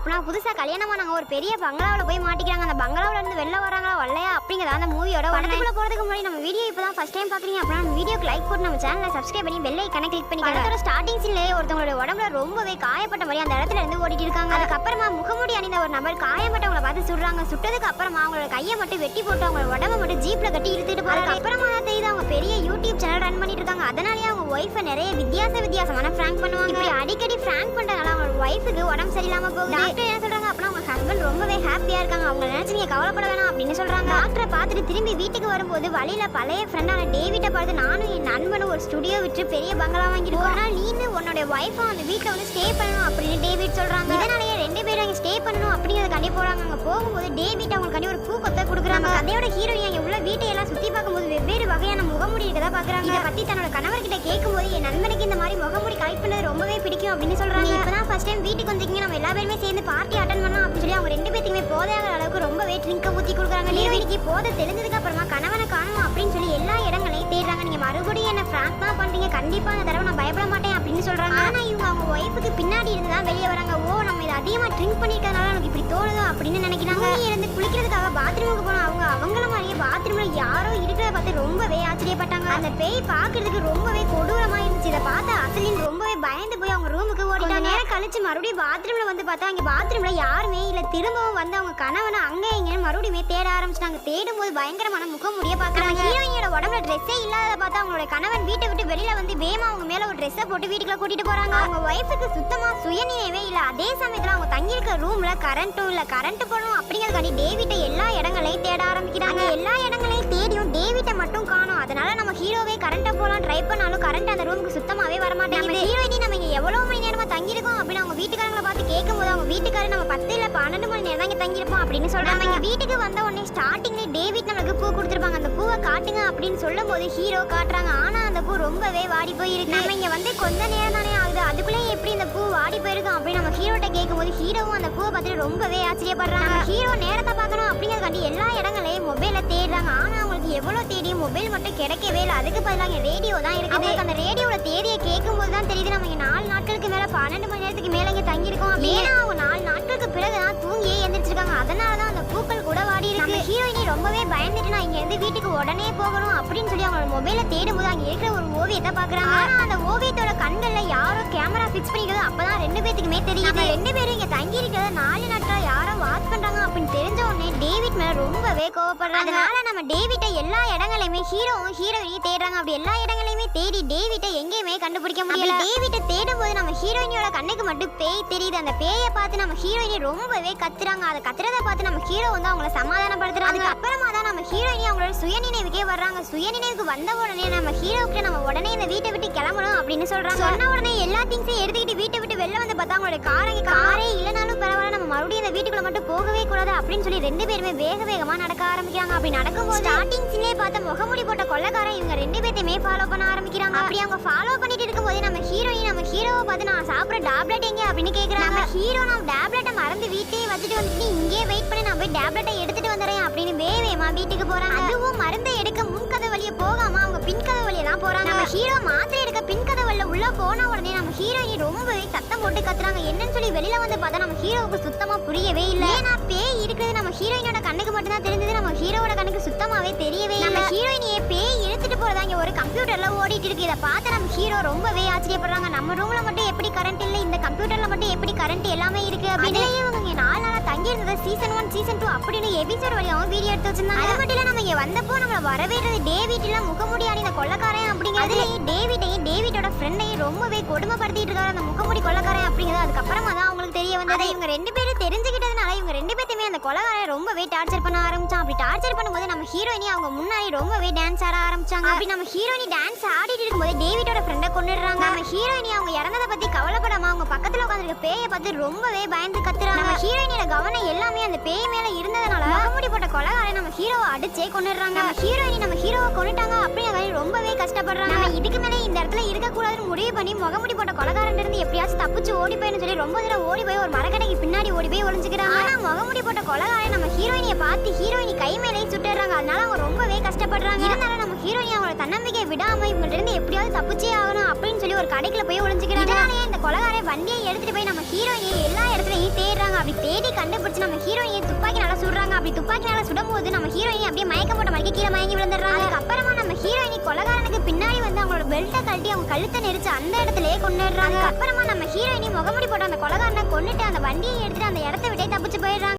அப்படின்னா புதுசா கல்யாணமானாங்க ஒரு பெரிய பங்களாவில் போய் மாட்டிக்கிறாங்க. அந்த பங்களாவுல இருந்து வெளில வராங்களா வரலையா அப்படிங்கிறத அந்த மூவியோட படத்துக்குள்ள போறதுக்கு முன்னாடி நம்ம வீடியோ இப்பதான் ஃபர்ஸ்ட் டைம் பாக்குறீங்க அப்படின்னா நம்ம வீடியோக்கு லைக் போட்டு நம்ம சேனலை சப்ஸ்கிரைப் பண்ணி பெல் ஐக்கனை கிளிக் பண்ணி படத்தோட ஸ்டார்டிங் சீன்ல ஒருத்தவங்களோட உடம்புல ரொம்பவே காயப்பட்ட மாதிரி அந்த இடத்துல இருந்து ஓடிட்டு இருக்காங்க. அதுக்கப்புறமா முகமூடி அணிந்த ஒரு நபர் காயப்பட்டவங்களை பார்த்து சுடுறாங்க. சுட்டதுக்கு அப்புறமா அவங்களோட கையை மட்டும் வெட்டி போட்டு அவங்களோட உடம்ப மட்டும் ஜீப்ல கட்டி இழுத்துட்டு போறாங்க அப்புறமா தான் தெரியுது அவங்க பெரிய யூடியூப் சேனல் ரன் பண்ணிட்டு இருக்காங்க. அதனாலேயே அவங்க ஒய்ஃபை நிறைய வித்தியாச வித்தியாசமான ஃப்ராங்க் பண்ணுவாங்க. அடிக்கடி ஃப்ராங்க் பண்றதுனால அவங்களோட ஒய்ஃபுக்கு உடம்பு சரியில்லாம போகுது. டாக்டர் என்ன சொல்றாங்க? அப்படின்னா அவங்க ஹஸ்பண்ட் ரொம்பவே ஹாப்பியா இருக்காங்க. அவங்க நினைச்சு நீங்க கவலைப்பட வேணாம் அப்படின்னு சொல்றாங்க. டாக்டரை பார்த்துட்டு திரும்பி வீட்டுக்கு வரும்போது வழியில பழைய ஃப்ரெண்டான டேவிட்டை பார்த்து நானும் என் நண்பனும் ஒரு ஸ்டுடியோ விட்டு பெரிய பங்களா ஒரு நாள் நீனு உன்னோட ஒய்ஃபும் அந்த வீட்டில் வந்து ஸ்டே பண்ணணும் அப்படின்னு டேவிட் சொல்றாங்க. இதனாலேயே ரெண்டு பேரும் அங்கே ஸ்டே பண்ணணும் அப்படிங்கிறதுக்காண்டி போறாங்க. அங்க போகும்போது டேவிட் அவங்களுக்காண்டி ஒரு பூ கொத்த கொடுக்குறாங்க கதையோட ஹீரோயின் அங்கே உள்ள வீட்டை எல்லாம் சுத்தி பார்க்கும்போது வெவ்வேறு வகையான முகமுடி இருக்கதா பாக்குறாங்க இதை பத்தி தன்னோட கணவர்கிட்ட கேட்கும்போது என் நண்பனுக்கு இந்த மாதிரி முகமுடி கலெக்ட் பண்ணது ரொம்பவே பிடிக்கும் அப்படின்னு சொல்றாங்க. இப்பதான் எல்லா பேருமே சேர்ந்து பார்ட்டி அட்டன் பண்ணலாம் அப்படின்னு சொல்லி அவங்க ரெண்டு பேத்துக்குமே போதையாகிற அளவுக்கு ரொம்பவே ட்ரிங்க ஊத்தி கொடுக்குறாங்க. ஹீரோயினிக்கு போதை தெரிஞ்சதுக்கு அப்புறமா கணவனை காணும் அப்படின்னு சொல்லி எல்லா இடங்களையும் தேடுறாங்க. நீங்க மறுபடியும் என்ன ஃப்ராங்க் தான் பண்றீங்க. கண்டிப்பா இந்த தடவை நான் பயப்பட மாட்டேன் அப்படின்னு சொல்றாங்க. ஆனா இவங்க அவங்க ஒய்ஃபுக்கு பின்னாடி இருந்து தான் வெளியே வராங்க. ஓ நம்ம இதை அதிகமா ட்ரிங்க் பண்ணிருக்கறதுனால நமக்கு இப்படி தோணுதோ அப்படின்னு நினைக்கிறாங்க. இருந்து குளிக்கிறதுக்காக பாத்ரூமுக்கு போனோம் அவங்கள மாதிரியே பாத்ரூம்ல யாரோ இருக்கிறத பார்த்து ரொம்பவே ஆச்சரியப்பட்டாங்க. அந்த பேய் பார்க்கிறதுக்கு ரொம்பவே கொடூரமா இருந்துச்சு. இதை பார்த்து அசலின் ரொம்பவே பயந்து போய் அவங்க ரூமுக்கு ஓடிட்டாங்க. நேரம் கழிச்சு மறுபடியும் பாத்ரூம்ல வந்து பார்த்தா அங்க பாத்ரூம்ல யாருமே இல்ல. திரும்பவும் வந்து அவங்க கணவனை அங்க இங்கன்னு மறுபடியும் தேட ஆரம்பிச்சிட்டாங்க. தேடும் போது பயங்கரமான முகமுடிய பாக்குறாங்க ஹீரோயினோட உடம்புல ட்ரெஸ்ஸே இல்லாத பார்த்தா அவங்களோட கணவன் வீட்டை விட்டு வெளியில வந்து வேமா அவங்க மேல ஒரு ட்ரெஸ்ஸை போட்டு வீட்டுக்குள்ள கூட்டிட்டு போறாங்க. அவங்க ஒய்ஃபுக்கு சுத்தமா சுயநினைவே இல்ல. அதே சமயத்துல அவங்க தங்கி இருக்க ரூம்ல கரண்ட்டும் இல்ல கரண்ட் போகணும் அப்படிங்கறதுக்காண்டி டேவிட்டை எல்லா இடங்களையும் தேடியும் டேவிட்டை மட்டும் காணும். அதனால நம்ம ஹீரோவே கரண்ட்டை போலாம் ட்ரை பண்ணாலும் கரண்ட் அந்த ரூமுக்கு சுத்தமாவே வர மாட்டேங்குது ஹீரோயினி நம்ம இங்க எவ்வளவு மணி நேரமா தங்கி இருக்கோம் அப்படின்னு அவங்க வீட்டுக்காரங்களை பார்த்து கேட்கும்போது அவங்க வீட்டுக்காரர் நம்ம பத்து இல்ல பன்னெண்டு மணி நேரம் இங்க தங்கி இருப்போம் அப்படின்னு சொல்றாங்க. இங்க வீட்டுக்கு வந்த உடனே ஸ்டார்டிங்ல டேவிட் நம்மளுக்கு பூ கொடுத்துருப்பாங்க. அந்த பூவை காட்டுங்க அப்படின்னு சொல்லும் போது ஹீரோ காட்டுறாங்க. ஆனா அந்த பூ ரொம்பவே வாடி போயிருக்கு. நம்ம இங்க வந்து கொஞ்ச நேரம் தானே ஆகுது. அதுக்குள்ளே எப்படி இந்த பூ வாடி போயிருக்கும் அப்படின்னு நம்ம ஹீரோட்ட கேட்கும்போது ஹீரோவும் அந்த பூவை பார்த்துட்டு ரொம்பவே ஆச்சரியப்படுறாங்க. ஹீரோ நேரத்தை பார்க்கணும் அப்படிங்கறதுக்காண்டி எல்லா இடங்களையும் மொபைல தேடுறாங்க. ஆனா அவங்களுக்கு எவ்வளவு தேடியும் மொபைல் மட்டும் கிடைக்கவே இல்லை. அதுக்கு பதிலாக ரேடியோ தான் இருக்குது. அந்த ரேடியோட தேதியை கேட்கும்போது தான் தெரியுது. நம்ம இங்க நாலு நாட்களுக்கு மேல பன்னெண்டு மணி நேரத்துக்கு மேல இங்க தங்கியிருக்கோம் ஏன்னா அவங்க நாலு நாட்களுக்கு பிறகு தான் தூங்கியே எந்திரிச்சிருக்காங்க. அதனால தான் அந்த பூக்கள் கூட வாடி இருக்கு. ஹீரோயினி ரொம்பவே பயந்துட்டு நான் இங்க இருந்து வீட்டுக்கு உடனே போகணும் அப்படின்னு சொல்லி அவங்களோட மொபைல தேடும்போது அங்க இருக்கிற ஒரு ஓவியத்தை பாக்குறாங்க ஆனா அந்த ஓவியத்தோட கண்கள்ல யாரோ கேமரா ஃபிக்ஸ் பண்ணிக்கிறது அப்பதான் ரெண்டு பேத்துக்குமே தெரியுது. ரெண்டு பேரும் இங்க தங்கி இருக்கிறத நாலு நாட்களா யாரோ வாட்ச் பண்றாங்க அப்படின்னு தெரிஞ்ச உடனே டேவிட் மேல ரொம்பவே கோவப்படுறாங்க. அதனால நம்ம டேவிட்டை எல்லா இடங்களையுமே ஹீரோவும் ஹீரோயினையும் தேடுறாங்க. அப்படி எல்லா இடங்களையுமே தேடி டேவிட்டை எங்கேயுமே கண்டுபிடிக்க முடியல. டேவிட்டை தேடும் போது நம்ம ஹீரோயினியோட கண்ணுக்கு மட்டும் பேய் தெரியுது. அந்த பேயை பார்த்து நம்ம ஹீரோயினி ரொம்பவே கத்துறாங்க. அதை கத்துறத பார்த்து நம்ம ஹீரோ வந்து அவங்கள சமாதானப்படுத்துறாங்க. அப்புறமா தான் நம்ம ஹீரோயினி அவங்களோட சுயநினைவுக்கே வர்றாங்க. சுயநினைவுக்கு வந்த உடனே நம்ம ஹீரோவுக்கு நம்ம உடனே இந்த வீட்டை விட்டு கிளம்பணும் அப்படின்னு சொல்றாங்க. சொன்ன உடனே எல்லா திங்ஸையும் எடுத்துக்கிட்டு வீட்டை விட்டு வெளில வந்து பார்த்தா அவங்களோட காரை காரே இல்லைனாலும் பரவாயில்ல நம்ம மறுபடியும் இந்த வீட்டுக்குள்ள மட்டும் போகவே கூடாது அப்படின்னு சொல்லி ரெண்டு பேருமே வேக வேகமா நடக்க ஆரம்பிக்கிறாங்க. அப்படி நடக்கும்போது ஸ்டார்டிங் சீன்லயே பார்த்த முகமுடி போட்ட கொள்ளக்காரன் இவங்க ரெண்டு பேத்தையுமே ஃபாலோ பண்ண ஆரம்பிக்கிறாங்க. அப்படி அவங்க ஃபாலோ பண்ணிட்டு இருக்கும்போது நம்ம ஹீரோயின் நம்ம ஹீரோவை பார்த்து நான் சாப்பிட்ற டேப்லெட் எங்க அப்படின்னு கேக்குறாங்க. நம்ம ஹீரோ நான் டேப்லெட்டை மறந்து வீட்டையே வச்சுட்டு வந்துட்டு இங்கே வெயிட் பண்ணி நான் போய் டேப்லெட்டை எடுத்துட்டு வந்துடுறேன் அப்படின்னு வேவேமா வீட்டுக்கு போறாங்க. அதுவும் மருந்தை எடுக்க முன்கதை வழியே போகாம அவங்க பின்கதை வழியே தான் போறாங்க. நம்ம ஹீரோ மாத்திரை எடுக்க பின்கதை வழியில உள்ள போன உடனே நம்ம ஹீரோயின் ரொம்பவே சத்தம் போட்டு கத்துறாங்க. என்னன்னு சொல்லி வெளியில வந்து பார்த்தா நம்ம ஹீரோவுக்கு சுத்தமா புரியவே இல்ல. ஏன்னா பேய் இருக்கிறது நம்ம ஹீரோயினோட கண்ணுக்கு மட்டும் தான் தெரிஞ்சது. நம்ம ஹீரோவோட கண்ணுக்கு சுத்தமாவே தெரியவே இல்ல. நம்ம ஹீரோயினியை பேய் இழுத்துட்டு போறதா இங்க ஒரு கம்ப்யூட்டர்ல ஓடிட்டு இருக்கு. இதை பார்த்து நம்ம ஹீரோ ரொம்பவே ஆச்சரியப்படுறாங்க. நம்ம ரூம்ல மட்டும் எப்படி கரண்ட் இல்ல? இந்த கம்ப்யூட்டர்ல மட்டும் எப்படி கரண்ட் எல்லாமே இருக்கு? அப்படின்னு இவங்க நாலு நாளா தங்கி இருந்தது சீசன் ஒன் சீசன் டூ அப்படின்னு எபிசோட் வழியாவும் வீடியோ எடுத்து வச்சிருந்தாங்க. அது மட்டும் இல்ல நம்ம இங்க வந்தப்போ நம்மள வரவேற்றது டேவிட் இல்ல முகமுடி அணிந்த கொள்ளக்காரன் அப்படிங்கிறது. ஃப்ரெண்டையும் ரொம்பவே கொடுமைப்படுத்திட்டு இருக்காரு அந்த முகமுடி கொள்ளக்காரன் அப்படிங்கிறது. அதுக்கப்புறமா தான் அவங்களுக்கு தெரிய வந்தது. இவங்க ரெண்டு பேரும் தெரிஞ்சுக்கிட்டதுனால இவங்க ரெண்டு பேத்தையுமே அந்த கொலகாரன் ரொம்பவே டார்ச்சர் பண்ண ஆரம்பிச்சான். அப்படி டார்ச்சர் பண்ணும்போது நம்ம ஹீரோயினி அவங்க முன்னாடி ரொம்பவே டான்ஸ் ஆட ஆரம்பிச்சாங்க. அப்படி நம்ம ஹீரோயினி டான்ஸ் ஆடிட்டு இருக்கும்போது டேவிட்டோட ஃப்ரெண்டை கொண்டுடுறாங்க நம்ம ஹீரோயினி அவங்க இறந்ததை பத்தி அவங்க பக்கத்துல உட்காந்துருக்க பேயை பார்த்து ரொம்பவே பயந்து கத்துறாங்க. நம்ம ஹீரோயினோட கவனம் எல்லாமே அந்த பேய் மேல இருந்ததுனால முகமுடி போட்ட கொலகாரை நம்ம ஹீரோவை அடிச்சே கொண்டுடுறாங்க நம்ம ஹீரோயினி நம்ம ஹீரோவை கொண்டுட்டாங்க அப்படிங்கிற ரொம்பவே கஷ்டப்படுறாங்க. நம்ம இதுக்கு மேல இந்த இடத்துல இருக்க கூடாதுன்னு முடிவு பண்ணி முகமுடி போட்ட கொலகாரன் இருந்து எப்படியாச்சும் தப்பிச்சு ஓடி போயின்னு சொல்லி ரொம்ப தூரம் ஓடி போய் ஒரு மரக்கடைக்கு பின்னாடி ஓடி போய் ஒளிஞ்சுக்கிறாங்க. ஆனா முகமுடி போட்ட கொலகாரன் நம்ம ஹீரோயினியை பார்த்து ஹீரோயினி கை மேலே சுட்டுறாங்க அதனால அவங்க ரொம்பவே கஷ்டப்படுறாங்க. இருந்தாலும் நம்ம ஹீரோயினி அவங்களோட தன்னம்பிக்கை விடாம இவங்க இருந்து எப்படியாவது தப்பிச்சே ஆகணும் அப்படின்னு சொல்லி ஒரு கடைக்குள்ள போய் ஒளிஞ்சுக்கிறாங்க. வண்டியை எடுத்துட்டு போய் நம்ம ஹீரோயினியை எல்லா இடத்துலயும் தேடுறாங்க? அப்படி தேடி கண்டுபிடிச்சு நம்ம ஹீரோயின் துப்பாக்கி சுடுறாங்க. அப்படி துப்பாக்கினால சுடும்போது நம்ம ஹீரோயின் அப்படியே மயக்க போட்ட மாதிரி கீழே மயங்கி விழுந்துடுறாங்க. அப்புறமா நம்ம ஹீரோயினி கொலகாரனுக்கு பின்னாடி வந்து அவங்களோட பெல்ட்டை கழட்டி அவங்க கழுத்தை நெரிச்சு அந்த இடத்துலயே கொண்டுடுறாங்க அப்புறமா நம்ம ஹீரோயினி முகமுடி போட்டு அந்த கொலகாரனை கொண்டுட்டு அந்த வண்டியை எடுத்துட்டு அந்த இடத்த விட்டே தப்பிச்சு போயிடுறாங்க.